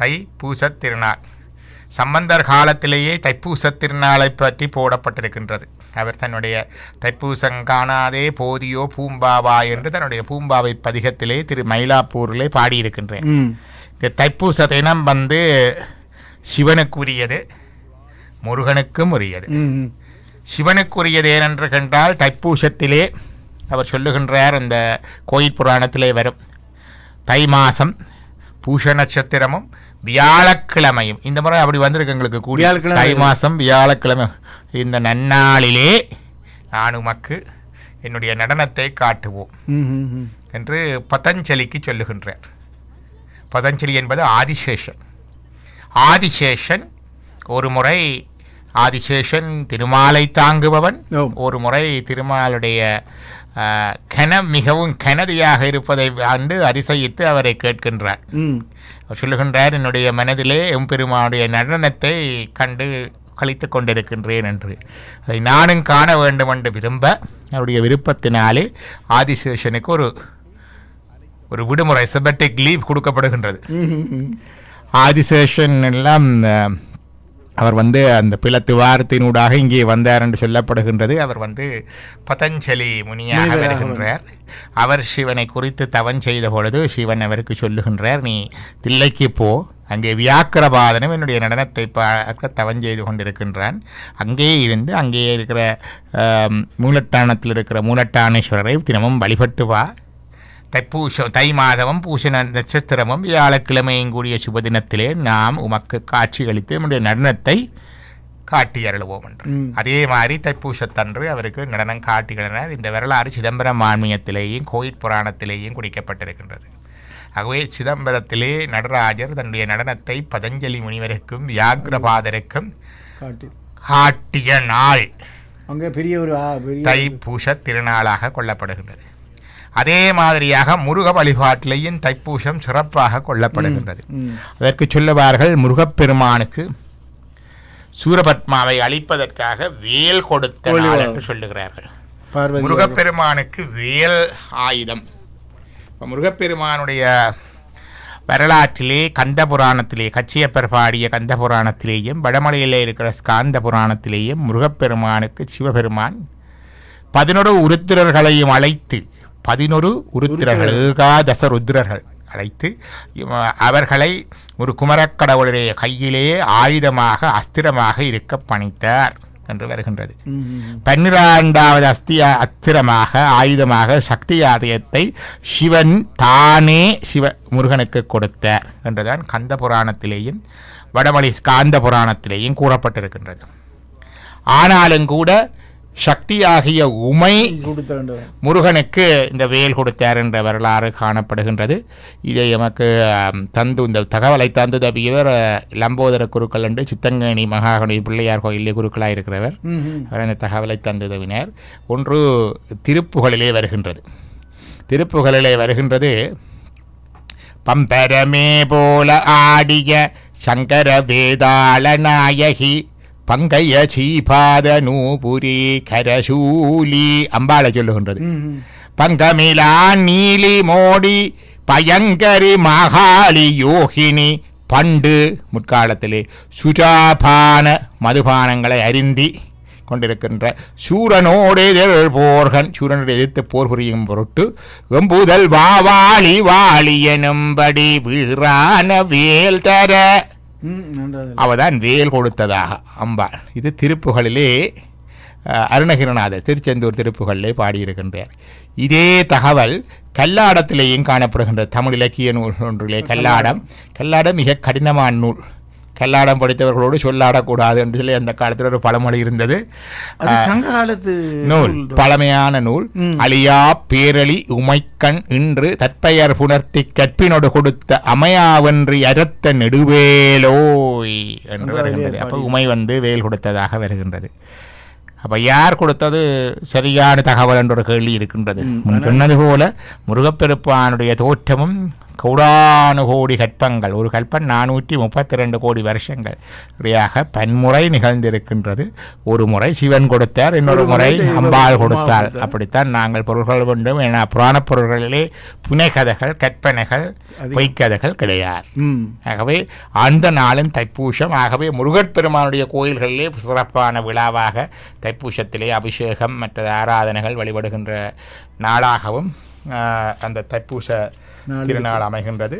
தைப்பூச திருநாள். சம்பந்தர் காலத்திலேயே தைப்பூச திருநாளை பற்றி போடப்பட்டிருக்கின்றது. அவர் தன்னுடைய தைப்பூசம் காணாதே போதியோ பூம்பாவா என்று தன்னுடைய பூம்பாவை பதிகத்திலே திரு மயிலாப்பூரிலே பாடியிருக்கின்றேன். இந்த தைப்பூச தினம் வந்து சிவனுக்குரியது முருகனுக்கும் உரியது. சிவனுக்குரியது ஏனென்று கண்டால் தைப்பூசத்திலே அவர் சொல்லுகின்றார் இந்த கோயில் புராணத்திலே வரும் தை மாசம். பூஷ நட்சத்திரமும் வியாழக்கிழமையும் இந்த முறை அப்படி வந்திருக்கு எங்களுக்கு கூடி வியாழக்கிழமை. தை மாசம் வியாழக்கிழமை இந்த நன்னாளிலே நான் உமக்கு என்னுடைய நடனத்தை காட்டுவோம். என்று பதஞ்சலிக்கு சொல்லுகின்றார் பதஞ்சலி என்பது ஆதிசேஷன் ஆதிசேஷன் ஒரு முறை ஆதிசேஷன் திருமாலை தாங்குபவன். ஒரு முறை திருமாலுடைய ஆ, கன மிகவும் கனதியாக இருப்பதை கண்டு அதிசயித்து அவரை கேட்கின்றார். சொல்லுகின்றார் என்னுடைய மனதிலே எம்பெருமானுடைய நடனத்தை கண்டு கழித்து கொண்டிருக்கின்றேன் என்று. அதை நானும் காண வேண்டும் என்று விரும்ப அவருடைய விருப்பத்தினாலே ஆதிசேஷனுக்கு ஒரு ஒரு விடுமுறை செபட்டிக் லீவ் கொடுக்கப்படுகின்றது. ஆதிசேஷன் எல்லாம் அவர் வந்து அந்த பிளத்து வாரத்தினூடாக இங்கே வந்தார் என்று சொல்லப்படுகின்றது. அவர் வந்து பதஞ்சலி முனியாக வருகின்றார். அவர் சிவனை குறித்து தவம் செய்த பொழுது சிவன் அவருக்கு சொல்லுகின்றார் நீ தில்லைக்கு போ. அங்கே வியாக்கிரபாதனும் என்னுடைய நடனத்தை பார்க்க தவம் செய்து கொண்டிருக்கின்றான். அங்கே இருந்து அங்கே இருக்கிற மூலட்டானத்தில் இருக்கிற மூலட்டானேஸ்வரரை தினமும் வழிபட்டு வா. தைப்பூசம் தை மாதமும் பூச ந- நட்சத்திரமும் வியாழக்கிழமையும் கூடிய சுபதினத்திலே நாம் உமக்கு காட்சியளித்து நம்முடைய நடனத்தை காட்டி அருளுவோம் என்று. அதே மாதிரி தைப்பூசத்தன்று அவருக்கு நடனம் காட்டுகிறனர் இந்த வரலாறு சிதம்பரம் மான்மியத்திலேயும் கோயில் புராணத்திலேயும் குறிக்கப்பட்டிருக்கின்றது. ஆகவே சிதம்பரத்திலே நடராஜர் தன்னுடைய நடனத்தை பதஞ்சலி முனிவருக்கும் வியாகிரபாதருக்கும் காட்டு. காட்டிய நாள் அங்கே பெரிய ஒரு தைப்பூச திருநாளாக கொள்ளப்படுகின்றது. அதே மாதிரியாக முருக வழிபாட்டிலேயும் தைப்பூசம் சிறப்பாக கொள்ளப்படுகின்றது. அதற்கு சொல்லுவார்கள் முருகப்பெருமானுக்கு சூரபத்மாவை அழிப்பதற்காக வேல் கொடுத்த நாள் என்று சொல்லுகிறார்கள். முருகப்பெருமானுக்கு வேல் ஆயுதம். இப்ப முருகப்பெருமானுடைய வரலாற்றிலே கந்த புராணத்திலே கச்சியப்பர் பாடிய கந்த புராணத்திலேயும் வடமலையிலே இருக்கிற ஸ்காந்த புராணத்திலேயும் முருகப்பெருமானுக்கு சிவபெருமான் பதினொரு உருத்திரர்களையும் அழைத்து பதினொரு உருத்திரர்கள் ஏகாதச ருத்ரர்கள் அழைத்து அவர்களை ஒரு குமரக்கடவுளுடைய கையிலே ஆயுதமாக அஸ்திரமாக இருக்க பணித்தார் என்று வருகின்றது. பன்னிரண்டாவது அஸ்திய அத்திரமாக ஆயுதமாக சக்தி ஆதயத்தை சிவன் தானே சிவ முருகனுக்கு கொடுத்தார் என்றுதான் கந்த புராணத்திலேயும் வடமொழி ஸ்காந்த புராணத்திலேயும் கூறப்பட்டிருக்கின்றது. ஆனாலும் கூட சக்தியாகிய உமை முருகனுக்கு இந்த வேல் கொடுத்தார் என்ற வரலாறு காணப்படுகின்றது. இதை எமக்கு தந்து இந்த தகவலை தந்து தப்பியவர் அஹ், லம்போதர குருக்கள் என்று சித்தங்கனி மகாகணி பிள்ளையார் கோயிலே குருக்களாக இருக்கிறவர். அவர் அந்த தகவலை தந்துதவினர் ஒன்று திருப்புகளிலே வருகின்றது. திருப்புகளிலே வருகின்றது பம்பரமே போல ஆடிய சங்கர வேதாள நாயகி பங்கைய சீபாத நூபுரி கரசூலி அம்பாளை சொல்லுகின்றது. பங்கமிலா நீலி மோடி பயங்கரி மகாளி யோகினி பண்டு முற்காலத்திலே சுஜாபான மதுபானங்களை அருந்தி கொண்டிருக்கின்ற சூரனோடு எதிர் போர்கன் சூரனோடு எதிர்த்து போர் புரியும் பொருட்டு எம்புதல் வாவாளி வாளி எனும்படி வீரான வேல் தர அவதான் வேல் கொடுத்ததாக அம்பாள் இது திருப்புகளிலே அருணகிரிநாதர் திருச்செந்தூர் திருப்புகளிலே பாடியிருக்கின்றார் இதே தகவல் கல்லாடத்திலேயும் காணப்படுகின்ற தமிழ் இலக்கிய நூல் ஒன்றிலே கல்லாடம் கல்லாடம் மிக கடினமான நூல் கல்லாடம் படித்தவர்களோடு சொல்லாடக்கூடாது என்று சொல்லி அந்த காலத்தில் ஒரு பழமொழி இருந்தது. சங்க காலத்து நூல் பழமையான நூல். அழியா பேரளி உமைக்கண் இன்று தற்பெயர் புணர்த்தி கற்பினோடு கொடுத்த அமையாவன்றி அரத்த நெடுவேலோய் என்று வருகின்றது. அப்போ. உமை வந்து வேல் கொடுத்ததாக வருகின்றது. அப்போ யார் கொடுத்தது? சரியான தகவல் என்ற ஒரு கேள்வி இருக்கின்றது. சொன்னது போல முருகப்பெருப்பானுடைய தோற்றமும் கோடானு கோடி கற்பங்கள். ஒரு கல்பன் நானூற்றி முப்பத்தி ரெண்டு கோடி வருஷங்கள். இறையாக பன்முறை நிகழ்ந்திருக்கின்றது. ஒரு முறை சிவன் கொடுத்தார் இன்னொரு முறை அம்பாள் கொடுத்தாள். கொடுத்தார். அப்படித்தான் நாங்கள் பொருள்கள் வேண்டும் என புராணப் பொருள்களிலே புனைகதைகள் கற்பனைகள். பொய்க்கதைகள் கிடையாது. ஆகவே அந்த நாளும் தைப்பூசம் ஆகவே முருகப்பெருமானுடைய கோயில்களிலே சிறப்பான விழாவாக தைப்பூசத்திலே அபிஷேகம் மற்ற ஆராதனைகள் வழிபடுகின்ற நாளாகவும் அந்த தைப்பூச நாள் திருநாள் அமைகின்றது.